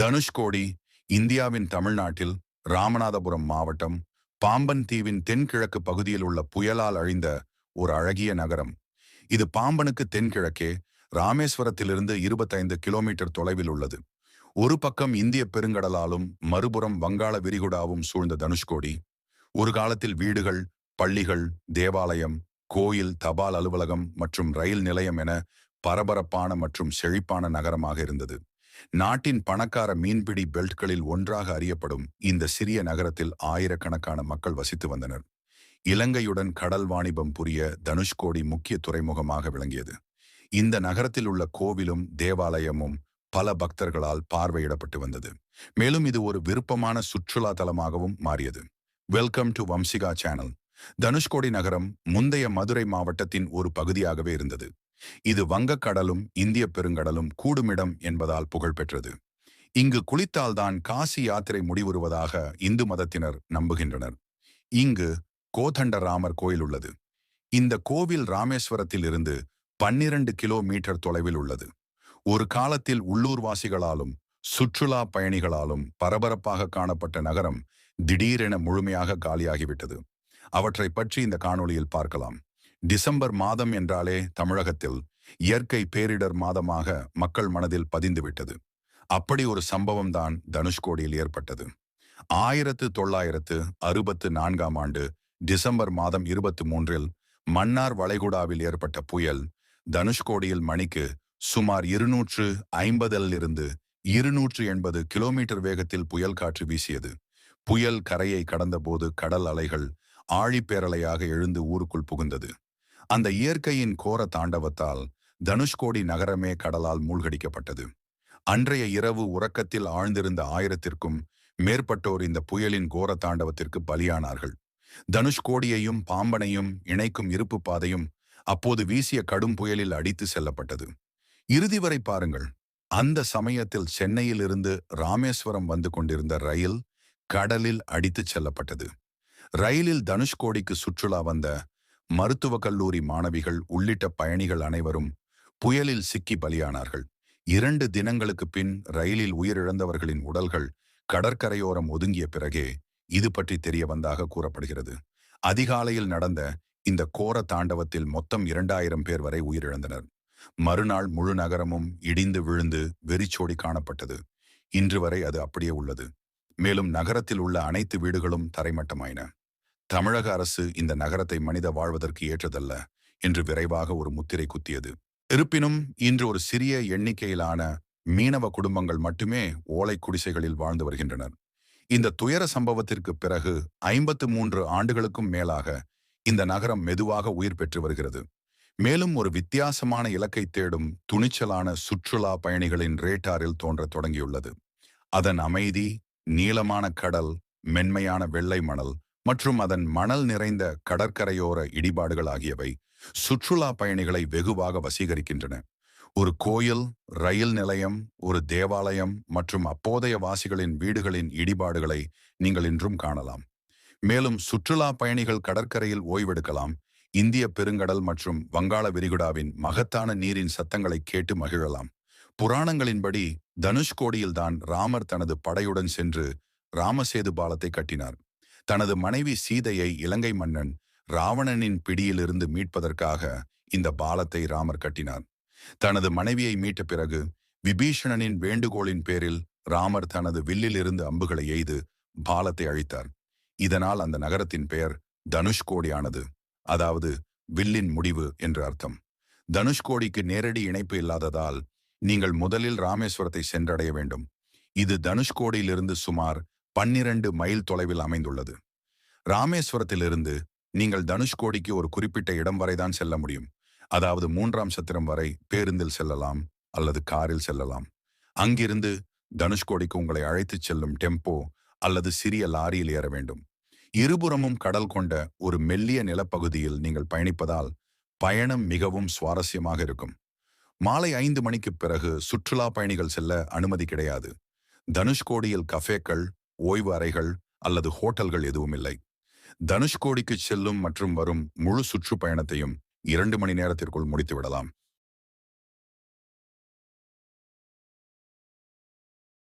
தனுஷ்கோடி இந்தியாவின் தமிழ்நாட்டில் ராமநாதபுரம் மாவட்டம் பாம்பன் தீவின் தென்கிழக்கு பகுதியில் உள்ள புயலால் அழிந்த ஒரு அழகிய நகரம். இது பாம்பனுக்கு தென்கிழக்கே ராமேஸ்வரத்திலிருந்து இருபத்தைந்து கிலோமீட்டர் தொலைவில் உள்ளது. ஒரு பக்கம் இந்திய பெருங்கடலாலும் மறுபுறம் வங்காள விரிகுடாவும் சூழ்ந்த தனுஷ்கோடி ஒரு காலத்தில் வீடுகள் பள்ளிகள் தேவாலயம் கோயில் தபால் அலுவலகம் மற்றும் ரயில் நிலையம் என பரபரப்பான மற்றும் செழிப்பான நகரமாக இருந்தது. நாட்டின் பணக்கார மீன்பிடி பெல்ட்களில் ஒன்றாக அறியப்படும் இந்த சிறிய நகரத்தில் ஆயிரக்கணக்கான மக்கள் வசித்து வந்தனர். இலங்கையுடன் கடல் வாணிபம் புரிய தனுஷ்கோடி முக்கிய துறைமுகமாக விளங்கியது. இந்த நகரத்தில் உள்ள கோவிலும் தேவாலயமும் பல பக்தர்களால் பார்வையிடப்பட்டு வந்தது. மேலும் இது ஒரு விருப்பமான சுற்றுலா தலமாகவும் மாறியது. Welcome to Vamsika channel Dhanushkodi நகரம் முந்தைய மதுரை மாவட்டத்தின் ஒரு பகுதியாகவே இருந்தது. இது வங்கக்கடலும் இந்திய பெருங்கடலும் கூடுமிடம் என்பதால் புகழ்பெற்றது. இங்கு குளித்தால்தான் காசி யாத்திரை முடிவுறுவதாக இந்து மதத்தினர் நம்புகின்றனர். இங்கு கோதண்டராமர் கோயில் உள்ளது. இந்த கோவில் ராமேஸ்வரத்தில் இருந்து பன்னிரண்டு கிலோமீட்டர் தொலைவில் உள்ளது. ஒரு காலத்தில் உள்ளூர்வாசிகளாலும் சுற்றுலா பயணிகளாலும் பரபரப்பாக காணப்பட்ட நகரம் திடீரென முழுமையாக காலியாகிவிட்டது. அவற்றை பற்றி இந்த காணொளியில் பார்க்கலாம். டிசம்பர் மாதம் என்றாலே தமிழகத்தில் இயற்கை பேரிடர் மாதமாக மக்கள் மனதில் பதிந்துவிட்டது. அப்படி ஒரு சம்பவம் தான் தனுஷ்கோடியில் ஏற்பட்டது. ஆயிரத்து தொள்ளாயிரத்து அறுபத்து நான்காம் ஆண்டு டிசம்பர் மாதம் இருபத்தி மூன்றில் மன்னார் வளைகுடாவில் ஏற்பட்ட புயல் தனுஷ்கோடியில் மணிக்கு சுமார் இருநூற்று ஐம்பதிலிருந்து இருநூற்று எண்பது கிலோமீட்டர் வேகத்தில் புயல் காற்று வீசியது. புயல் கரையை கடந்தபோது கடல் அலைகள் ஆழிப்பேரலையாக எழுந்து ஊருக்குள் புகுந்தது. அந்த இயற்கையின் கோர தாண்டவத்தால் தனுஷ்கோடி நகரமே கடலால் மூழ்கடிக்கப்பட்டது. அன்றைய இரவு உறக்கத்தில் ஆழ்ந்திருந்த ஆயிரத்திற்கும் மேற்பட்டோர் இந்த புயலின் கோர தாண்டவத்திற்கு பலியானார்கள். தனுஷ்கோடியையும் பாம்பனையும் இணைக்கும் இருப்பு பாதையும் அப்போது வீசிய கடும் புயலில் அடித்து செல்லப்பட்டது. இறுதி வரை பாருங்கள். அந்த சமயத்தில் சென்னையில் இருந்து ராமேஸ்வரம் வந்து கொண்டிருந்த ரயில் கடலில் அடித்துச் செல்லப்பட்டது. ரயிலில் தனுஷ்கோடிக்கு சுற்றுலா வந்த மருத்துவக் கல்லூரி மாணவிகள் உள்ளிட்ட பயணிகள் அனைவரும் புயலில் சிக்கி பலியானார்கள். இரண்டு தினங்களுக்கு பின் ரயிலில் உயிரிழந்தவர்களின் உடல்கள் கடற்கரையோரம் ஒதுங்கிய பிறகே இது பற்றி தெரிய வந்தாக கூறப்படுகிறது. அதிகாலையில் நடந்த இந்த கோர தாண்டவத்தில் மொத்தம் இரண்டாயிரம் பேர் வரை உயிரிழந்தனர். மறுநாள் முழு நகரமும் இடிந்து விழுந்து வெறிச்சோடி காணப்பட்டது. இன்று வரை அது அப்படியே உள்ளது. மேலும் நகரத்தில் உள்ள அனைத்து வீடுகளும் தரைமட்டமாயின. தமிழக அரசு இந்த நகரத்தை மனித வாழ்வதற்கு ஏற்றதல்ல என்று விரைவாக ஒரு முத்திரை குத்தியது. இருப்பினும் இன்று ஒரு சிறிய எண்ணிக்கையிலான மீனவ குடும்பங்கள் மட்டுமே ஓலை குடிசைகளில் வாழ்ந்து வருகின்றனர். இந்த துயர சம்பவத்திற்கு பிறகு ஐம்பத்து மூன்று ஆண்டுகளுக்கும் மேலாக இந்த நகரம் மெதுவாக உயிர் பெற்று வருகிறது. மேலும் ஒரு வித்தியாசமான இலக்கை தேடும் துணிச்சலான சுற்றுலா பயணிகளின் ரேட்டாரில் தோன்ற தொடங்கியுள்ளது. அதன் அமைதி நீளமான கடல் மென்மையான வெள்ளை மணல் மற்றும் அதன் மணல் நிறைந்த கடற்கரையோர இடிபாடுகள் ஆகியவை சுற்றுலா பயணிகளை வெகுவாக வசீகரிக்கின்றன. ஒரு கோயில் ரயில் நிலையம் ஒரு தேவாலயம் மற்றும் அப்போதைய வாசிகளின் வீடுகளின் இடிபாடுகளை நீங்கள் இன்றும் காணலாம். மேலும் சுற்றுலா பயணிகள் கடற்கரையில் ஓய்வெடுக்கலாம். இந்திய பெருங்கடல் மற்றும் வங்காள விரிகுடாவின் மகத்தான நீரின் சத்தங்களை கேட்டு மகிழலாம். புராணங்களின்படி தனுஷ்கோடியில்தான் ராமர் தனது படையுடன் சென்று ராமசேது பாலத்தை கட்டினார். தனது மனைவி சீதையை இலங்கை மன்னன் ராவணனின் பிடியிலிருந்து மீட்பதற்காக இந்த பாலத்தை ராமர் கட்டினார். தனது மனைவியை மீட்ட பிறகு விபீஷணனின் வேண்டுகோளின் பேரில் ராமர் தனது வில்லிலிருந்து அம்புகளை எய்து பாலத்தை அழித்தார். இதனால் அந்த நகரத்தின் பெயர் தனுஷ்கோடியானது அதாவது வில்லின் முடிவு என்று அர்த்தம். தனுஷ்கோடிக்கு நேரடி இணைப்பு இல்லாததால் நீங்கள் முதலில் ராமேஸ்வரத்தை சென்றடைய வேண்டும். இது தனுஷ்கோடியிலிருந்து சுமார் பன்னிரண்டு மைல் தொலைவில் அமைந்துள்ளது. ராமேஸ்வரத்திலிருந்து நீங்கள் தனுஷ்கோடிக்கு ஒரு குறிப்பிட்ட இடம் வரைதான் செல்ல முடியும். அதாவது மூன்றாம் சத்திரம் வரை பேருந்தில் செல்லலாம் அல்லது காரில் செல்லலாம். அங்கிருந்து தனுஷ்கோடிக்கு உங்களை அழைத்துச் செல்லும் டெம்போ அல்லது சிறிய லாரியில் ஏற வேண்டும். இருபுறமும் கடல் கொண்ட ஒரு மெல்லிய நிலப்பகுதியில் நீங்கள் பயணிப்பதால் பயணம் மிகவும் சுவாரஸ்யமாக இருக்கும். மாலை ஐந்து மணிக்கு பிறகு சுற்றுலா பயணிகள் செல்ல அனுமதி கிடையாது. தனுஷ்கோடியில் கஃபேக்கள் ஓய்வு அறைகள் அல்லது ஹோட்டல்கள் எதுவும் இல்லை. தனுஷ்கோடிக்கு செல்லும் மற்றும் வரும் முழு சுற்றுப்பயணத்தையும் இரண்டு மணி நேரத்திற்குள் முடித்து விடலாம்